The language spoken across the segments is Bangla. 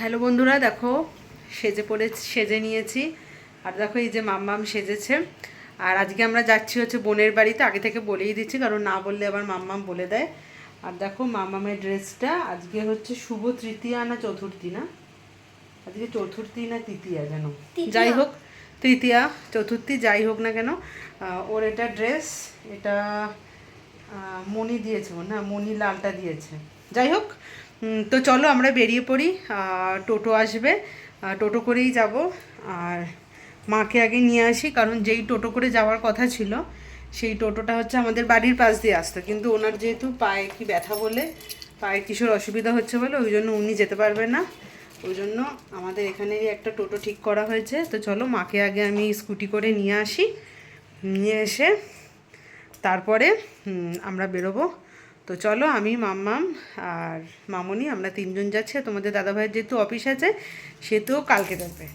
হ্যালো বন্ধুরা দেখো সেজে পড়ে সেজে নিয়েছি। আর দেখো এই যে মাম্মাম সেজেছে। আর আজকে আমরা যাচ্ছি হচ্ছে বোনের বাড়িতে আগে থেকে বলেই দিচ্ছি কারণ না বললে আবার মাম্মাম বলে দেয়। আর দেখো মাম্মামের ড্রেসটা আজকে হচ্ছে শুভ তৃতীয়া না চতুর্থী না? আজকে চতুর্থী না তৃতীয়া যেন? যাই হোক তৃতীয়া চতুর্থী যাই হোক না কেন ওর এটা ড্রেস এটা মণি দিয়েছে না মণি লালটা দিয়েছে। যাই হোক তো চলো আমরা বেরিয়ে পড়ি। টোটো আসবে। টোটো করেই যাব। আর মাকে আগে নিয়ে আসি, কারণ যেই টোটো করে যাওয়ার কথা ছিল, সেই টোটোটা হচ্ছে আমাদের বাড়ির পাশ দিয়ে আসতো। কিন্তু ওনার যেহেতু পায়ে কি ব্যথা বলে, পায়ে কিশোর অসুবিধা হচ্ছে বলে, ওই জন্য উনি যেতে পারবে না। ওই জন্য আমাদের এখানেই একটা টোটো ঠিক করা হয়েছে। তো চলো মাকে আগে আমি স্কুটি করে নিয়ে আসি। নিয়ে এসে তারপরে আমরা বেরোবো। তো চলো আমি মাম্মাম আর মামনি আমরা তিনজন যাচ্ছি তোমাদের দাদাভাইয়ের যেহেতু অফিস আছে সেহেতুও কালকে যাবে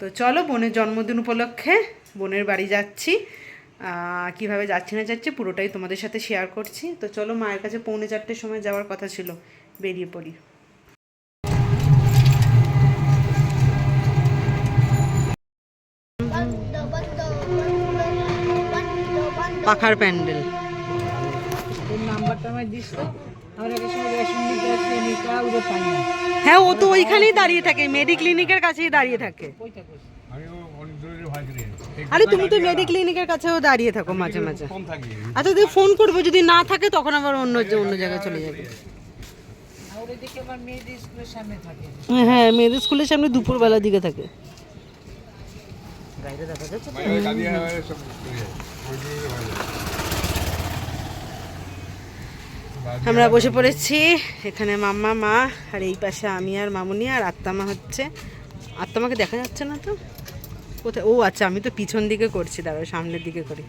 তো চলো বোনের জন্মদিন উপলক্ষে বোনের বাড়ি যাচ্ছি কীভাবে যাচ্ছি না যাচ্ছি পুরোটাই তোমাদের সাথে শেয়ার করছি তো চলো মায়ের কাছে পৌনে চারটের সময় যাওয়ার কথা ছিল বেরিয়ে পড়ি পাখার প্যান্ডেল হ্যাঁ ও তো ওইখানেই দাঁড়িয়ে থাকে মেডি ক্লিনিকের কাছেই দাঁড়িয়ে থাকে। আরে তুমি তো মেডি ক্লিনিকের কাছেও দাঁড়িয়ে থাকো মাঝে মাঝে। আচ্ছা তুই ফোন করব যদি না থাকে তখন আবার অন্য অন্য জায়গায় চলে যাবে। আর ওদিকে আমার মেয়েদের স্কুলের সামনে থাকে। হ্যাঁ মেয়েদের স্কুলের সামনে দুপুরবেলার দিকে থাকে। দেখা যাচ্ছে মানে ওই কাদিয়া হয় সব ইয়ে, ওই দূরে ভাগ আমরা বসে পড়েছি। এখানে মাম্মা মা আর এই পাশে আমি আর মামুনি আর আত্মামা হচ্ছে। আত্মামাকে দেখা যাচ্ছে না তো? কোথায়? ও আচ্ছা আমি তো পিছন দিকে করছি দাঁড়াও সামনের দিকে করি।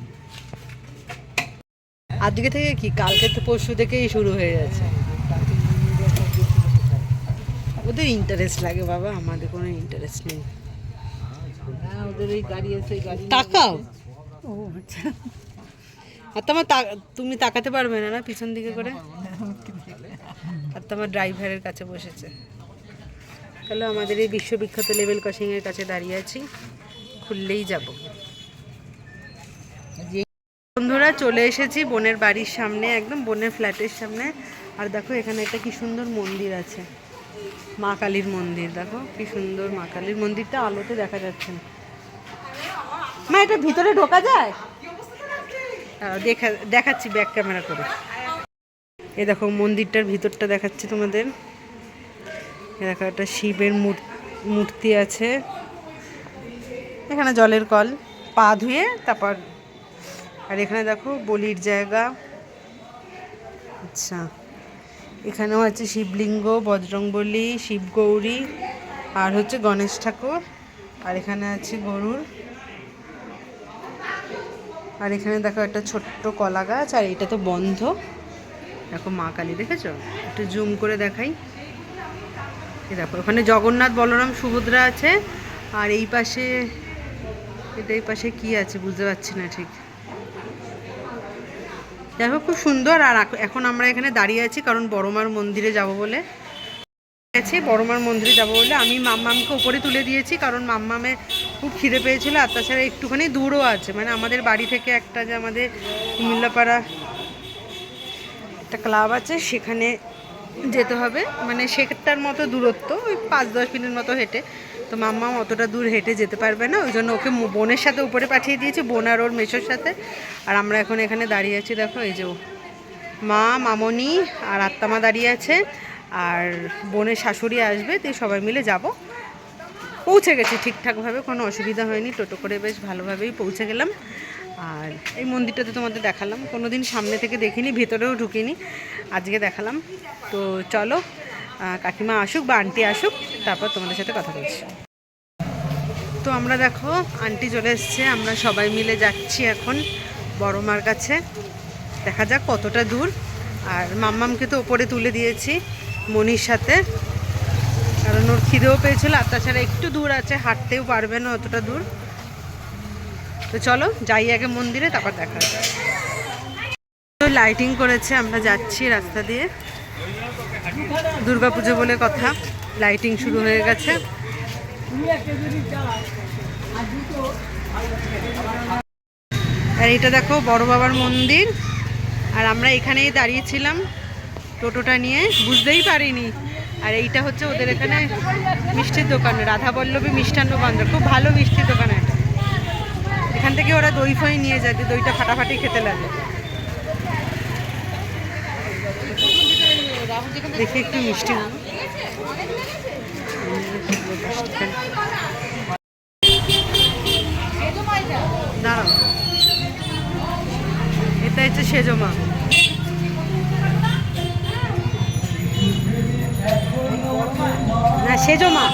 আজকে থেকে কি? কালকে তো পরশু থেকেই শুরু হয়ে যাচ্ছে। ওদের ইন্টারেস্ট লাগে বাবা আমাদের কোনো ইন্টারেস্ট নেই। না ওদের ওই গাড়ি আছে গাড়ি তাকাও। ও আচ্ছা। আর তোমার তুমি তাকাতে পারবে না না? পিছন দিকে করে? আর তোমার ড্রাইভারের কাছে বসেছে। তাহলে আমাদের এই বিশ্ববিখ্যাত লেভেল ক্রসিংয়ের কাছে দাঁড়িয়ে আছি। খুললেই যাব। বন্ধুরা, চলে এসেছি বোনের বাড়ির সামনে, একদম বোনের ফ্ল্যাটের সামনে। আর দেখো, এখানে একটা কি সুন্দর মন্দির আছে। মা কালীর মন্দির, দেখো, কি সুন্দর মা কালীর মন্দিরটা আলোতে দেখা যাচ্ছে না। মা, এটা ভিতরে ঢোকা যায়? দেখা, দেখাচ্ছি ব্যাক ক্যামেরা করে। এ দেখো মন্দিরটার ভিতরটা দেখাচ্ছি তোমাদের। এ দেখো একটা শিবের মূর- মূর্তি আছে। এখানে জলের কল, পা ধুয়ে তারপর, আর এখানে দেখো বলির জায়গা। আচ্ছা এখানেও আছে শিবলিঙ্গ, বজরংবলী, শিবগৌরী, আর হচ্ছে গণেশ ঠাকুর, আর এখানে আছে গরুর আর এখানে দেখো একটা ছোট্ট কলা গাছ, আর এটা তো বন্ধ। দেখো মা কালী, দেখেছ? একটু জুম করে দেখাই। দেখো, ওখানে জগন্নাথ, বলরাম, সুভদ্রা আছে। আর এই পাশে, এটা এই পাশে কি আছে বুঝতে পারছি না ঠিক। দেখো খুব সুন্দর, আর এখন আমরা এখানে দাঁড়িয়ে আছি কারণ বড়মার মন্দিরে যাব বলে। আছে, বড়মার মন্দিরে যাব বলে। আমি মাম্মামকে উপরে তুলে দিয়েছি কারণ মাম্মামে খুব খিদে পেয়েছিল আর তাছাড়া একটুখানি দূরও আছে। মানে আমাদের বাড়ি থেকে একটা যে আমাদের কুমিল্লাপাড়া একটা ক্লাব আছে, সেখানে যেতে হবে। মানে সেটার মতো দূরত্ব, ওই পাঁচ দশ মিনিট মতো হেঁটে। তো মাম্মা অতটা দূর হেঁটে যেতে পারবে না, ওই জন্য ওকে বোনের সাথে উপরে পাঠিয়ে দিয়েছি, বোন আর ওর মেশোর সাথে। আর আমরা এখন এখানে দাঁড়িয়ে আছি, দেখো, এই যে। মা, মামনি আর আত্মামা দাঁড়িয়ে আছে। আর বোনের শাশুড়ি আসবে তো সবাই মিলে যাব। পৌঁছে গেছি ঠিকঠাকভাবে, কোনো অসুবিধা হয়নি। টোটো করে বেশ ভালোভাবেই পৌঁছে গেলাম। আর এই মন্দিরটা তো তোমাদের দেখালাম কোনো দিন সামনে থেকে দেখিনি, ভেতরেও ঢুকিনি, আজকে দেখালাম। তো চলো কাকিমা আসুক বা আন্টি আসুক, তারপর তোমাদের সাথে কথা বলছি। তো আমরা দেখো, আন্টি চলে এসছে, আমরা সবাই মিলে যাচ্ছি এখন বড় মার কাছে। দেখা যাক কতটা দূর। আর মাম্মামকে তো ওপরে তুলে দিয়েছি মনির সাথে। কারণ ওর খিদেও পেয়েছিল আর তাছাড়া একটু দূর আছে, হাঁটতেও পারবে না অতটা দূর। তো চলো, যাই আগে মন্দিরে, তারপর দেখা হবে। লাইটিং করেছে, আমরা যাচ্ছি রাস্তা দিয়ে। দুর্গাপুজো বলে কথা লাইটিং শুরু হয়ে গেছে। আর এটা দেখো, বড় বাবার মন্দির। আর আমরা এখানেই দাঁড়িয়েছিলাম টোটোটা নিয়ে, বুঝতেই পারিনি। আর এইটা হচ্ছে ওদের এখানে মিষ্টির দোকান রাধা বল্লভী মিষ্টান্ন ভাণ্ডার খুব ভালো মিষ্টির দোকান এটা। এখান থেকে ওরা দই ফই নিয়ে যায় দইটা ফাটাফাটি খেতে লাগে। দেখি একটু মিষ্টি দাঁড়াও। এটা হচ্ছে সেজমা না সেজমা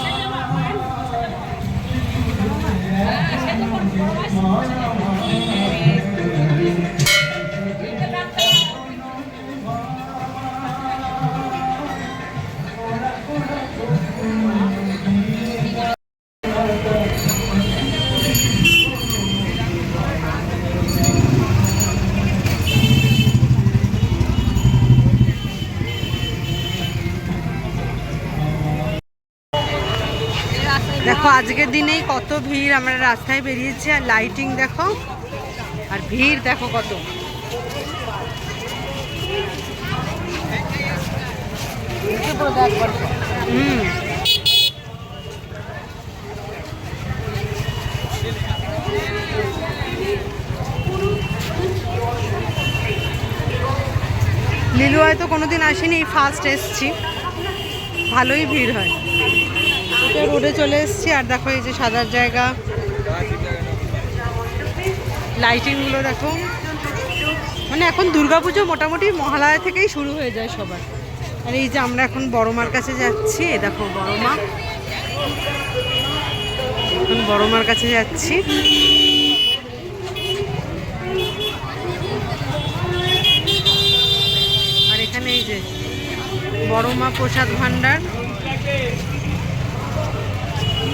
দেখো আজকের দিনেই কত ভিড় আমরা রাস্তায় বেরিয়েছি আর লাইটিং দেখো আর ভিড় দেখো কত। হুম। লিলু হয়তো কোনোদিন আসেনি ফার্স্ট এসছি। ভালোই ভিড় হয়। এটা রোডে চলে এসেছি, আর দেখো এই যে সাদার জায়গা। লাইটিংগুলো দেখো। মানে এখন দুর্গাপুজো মোটামুটি মহালয়া থেকেই শুরু হয়ে যায় সবার। আর এই যে আমরা এখন বড় মার কাছে যাচ্ছি দেখো বড় মা এখন বড় মার কাছে যাচ্ছি। আর এখানে এই যে বড় মা প্রসাদ ভাণ্ডার।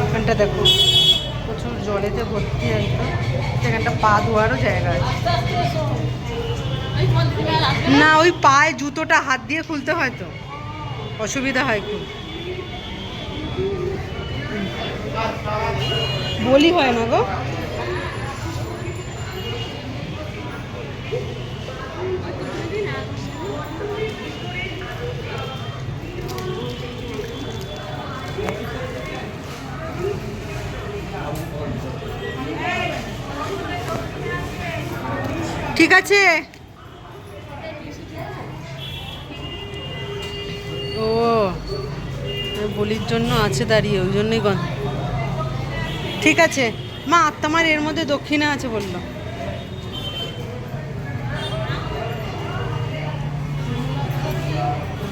এখানটা দেখো, প্রচুর জলেতে ভর্তি একদম সেখানটা পা ধোয়ারও জায়গা আছে। না, ওই পায়ে জুতোটা হাত দিয়ে খুলতে হয় তো। অসুবিধা হয় খুব। বলি হয় না গো। ঠিক আছে। ও বলির জন্য আছে দাঁড়িয়ে, ওই জন্যই গন ঠিক আছে। মা আত্মামার এর মধ্যে দক্ষিণে আছে বলল।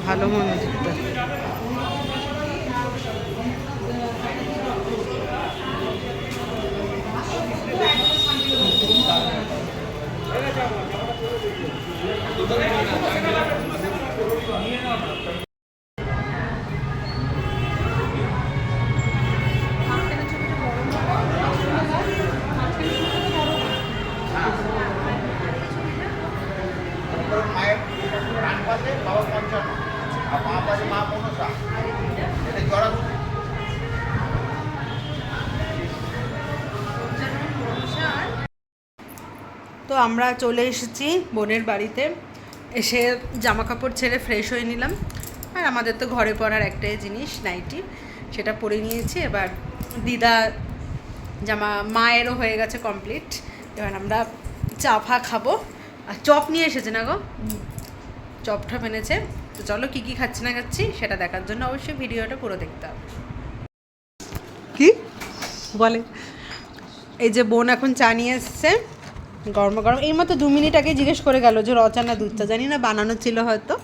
ভালো মন্দিরটা তো আমরা চলে এসেছি বোনের বাড়িতে। এসে জামা কাপড় ছেড়ে ফ্রেশ হয়ে নিলাম। আর আমাদের তো ঘরে পরার একটাই জিনিস নাইটি সেটা পরে নিয়েছি। এবার দিদা জামা মায়েরও হয়ে গেছে কমপ্লিট এবার আমরা চা ফা খাব। আর চপ নিয়ে এসেছে না গো? চপটা এনেছে তো চলো কী কী খাচ্ছি না খাচ্ছি সেটা দেখার জন্য অবশ্যই ভিডিওটা পুরো দেখতে হবে। কি? বলে এই যে বোন এখন চা নিয়ে এসছে। গরম গরম। এই মতো দু মিনিট আগে জিজ্ঞেস করে গেল যে রচনা দুধটা জানি না বানানো ছিল হয়তো।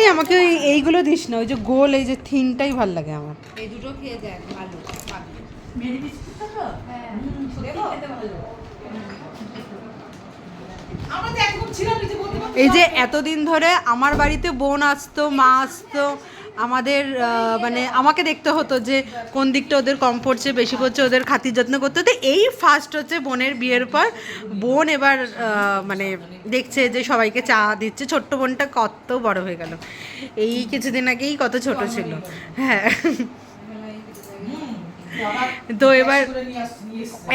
এই আমাকে ওই এইগুলো দিস না ওই যে গোল এই যে থিনটাই ভালো লাগে আমার। এই দুটো খেয়ে দেখ ভালো এই যে এতদিন ধরে আমার বাড়িতে বোন আসতো মা আসতো আমাদের মানে আমাকে দেখতে হতো যে কোন দিকটা ওদের কম পড়ছে বেশি পড়ছে ওদের খাতির যত্ন করতে হতো। এই ফার্স্ট হচ্ছে বোনের বিয়ের পর বোন এবার মানে দেখছে যে সবাইকে চা দিচ্ছে। ছোট্ট বোনটা কত বড় হয়ে গেল। এই কিছুদিন আগেই কত ছোট ছিল। হ্যাঁ। তো এবার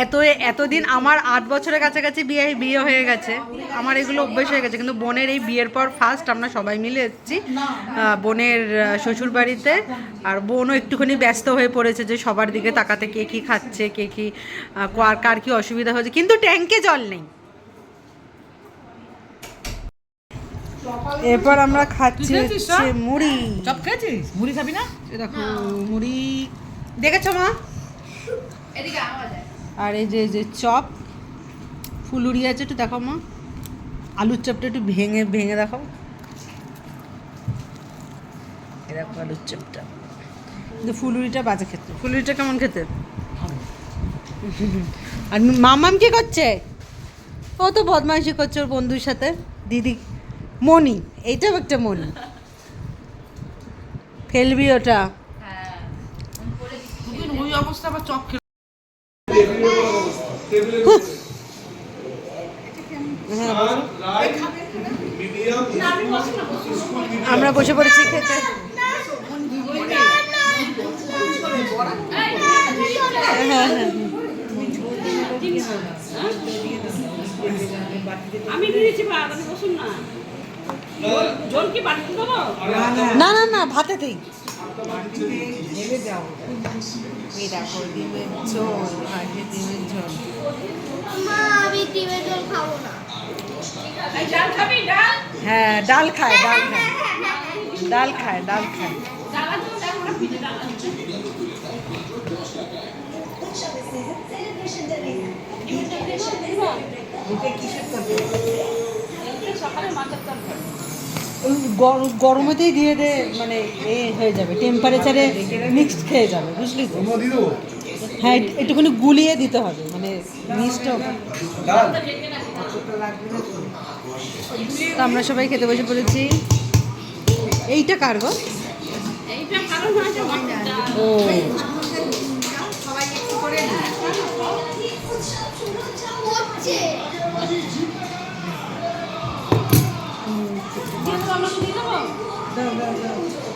এত এতদিন আমার আট বছরের কাছাকাছি বিয়ে বিয়ে হয়ে গেছে। আমার এগুলো অভ্যেস হয়ে গেছে কিন্তু বোনের এই বিয়ের পর ফার্স্ট আমরা সবাই মিলে এসেছি বোনের শ্বশুর বাড়িতে আর বোনও একটুখানি ব্যস্ত হয়ে পড়েছে যে সবার দিকে তাকাতে কে কী খাচ্ছে কে কী কার কার কী অসুবিধা হয়েছে কিন্তু ট্যাঙ্কে জল নেই। এরপর আমরা খাচ্ছি? মুড়ি। চপ খেয়েছিস? মুড়ি খাবি না? দেখো মুড়ি। দেখেছ মা? আর এই যে যে চপ ফুলুরি আছে একটু দেখো মা। আলুর চপটা একটু ভেঙে ভেঙে দেখো এ দেখো আলুর চপটা। কিন্তু ফুলুরিটা বাজে খেতে। ফুলুরিটা কেমন খেতে? আর মামাম কি করছে? ও তো বদমাইশি করছে ওর বন্ধুর সাথে। দিদি মনি এইটাও একটা মনি ফেলবি ওটা। ওই অবস্থা আবার চপ হ্যাঁ। আমরা বসে পড়েছি খেতে। হ্যাঁ আমি দিয়েছি ভাত না। জল ঝোল ঝোল হ্যাঁ ডাল খায় ডাল খায় ডাল খায় ডাল খায় সকালে মাছের তরকারি গরমেতেই দিয়ে দে মানে এ হয়ে যাবে টেম্পারেচারে মিক্সড খেয়ে যাবে, বুঝলি তো? হ্যাঁ একটুখানি গুলিয়ে দিতে হবে মানে মিক্সটা তো আমরা সবাই খেতে বসে পড়েছি। এইটা কার গো? এইটা কারণ হয়েছে মাছের ডাল ও হচ্ছে দিয়ে